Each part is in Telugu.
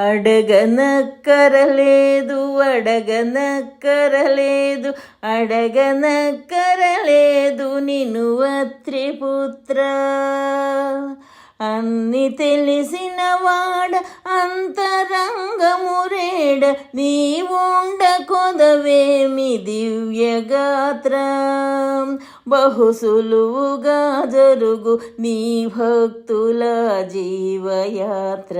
అడగనక్కరలేదు అడగనక్కరలేదు అడగనక్కరలేదు నిన్ను అత్రిపుత్ర. అన్ని తెలిసినవాడ వాడ ఎడ నీవుండ కొదవేమి దివ్యగాత్ర బహుసులువుగా జరుగు నీ భక్తుల జీవయాత్ర.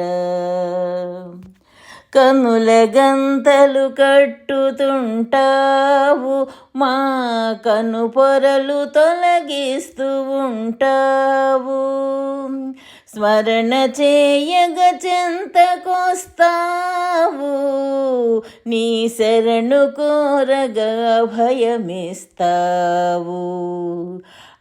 కనుల గంతలు కట్టుతుంటావు మా కను పొరలు తొలగిస్తూ ఉంటావు. స్మరణ చేయగ చెంతకొస్తావు. నీ శరణు కోరగా భయమిస్తావు.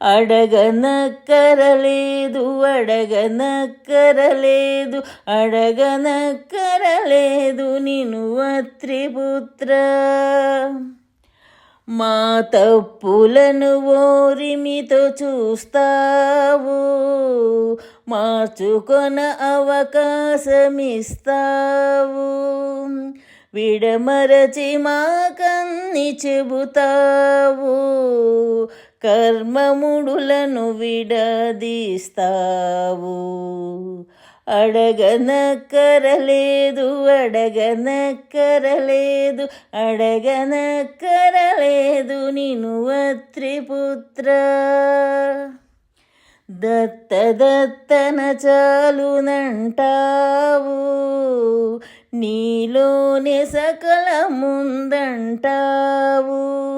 అడగనక్కరలేదు అడగనక్కరలేదు అడగనక్కరలేదు నిను అత్రిపుత్ర. మా తప్పులను ఓరిమితో చూస్తావు. మార్చుకొన అవకాశమిస్తావు. విడమరచి మా కన్ని చెబుతావు. కర్మముడులను విడదీస్తావు. అడగనక్కరలేదు అడగనక్కరలేదు అడగనక్కరలేదు నిను అత్రిపుత్ర. దత్త దత్తన చాలునంటావు నీలోనే సకల ముందంటావు.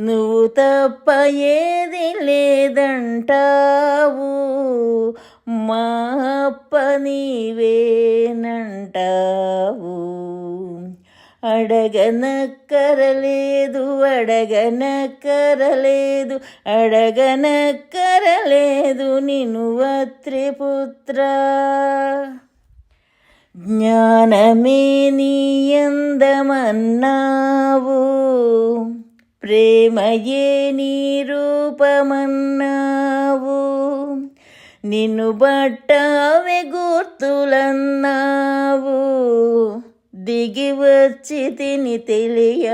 నువ్వు తప్ప ఏది లేదంటావు. మా అప్ప నీవేనంటావు. అడగనక్కరలేదు అడగనక్కరలేదు అడగనక్కరలేదు నిను వత్రిపుత్ర జ్ఞానమే నీ అందమన్నావు ప్రేమయే నీ రూపమన్నావు. నిన్ను బట్టవే గుర్తులన్నావు దిగి వచ్చి తిని తెలియమన్నావు.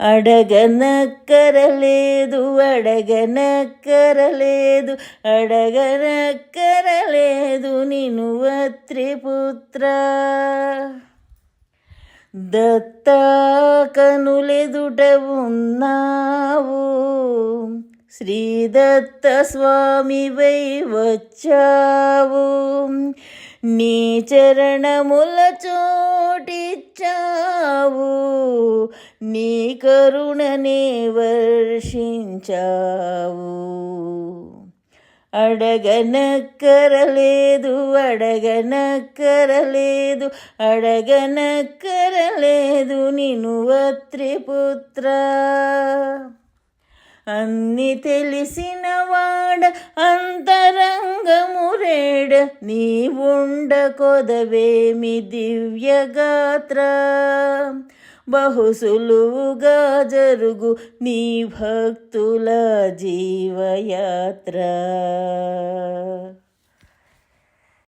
అడగనక్కరలేదు అడగనక్కరలేదు అడగనక్కరలేదు నిను అత్రిపుత్ర దత్తా కనులెదుట ఉన్నావు. శ్రీదత్త స్వామివై వచ్చావు నీ చరణముల చోటిచ్చావు నీ కరుణనే వర్షించావు. అడగనక్కరలేదు అడగనక్కరలేదు అడగనక్కరలేదు నిను అత్రిపుత్ర అన్ని తెలిసిన వాడ అంతరంగమురేడ నీవుండ కొదవేమి దివ్యగాత్ర. బహుసులువుగా జరుగు నీ భక్తుల జీవయాత్ర.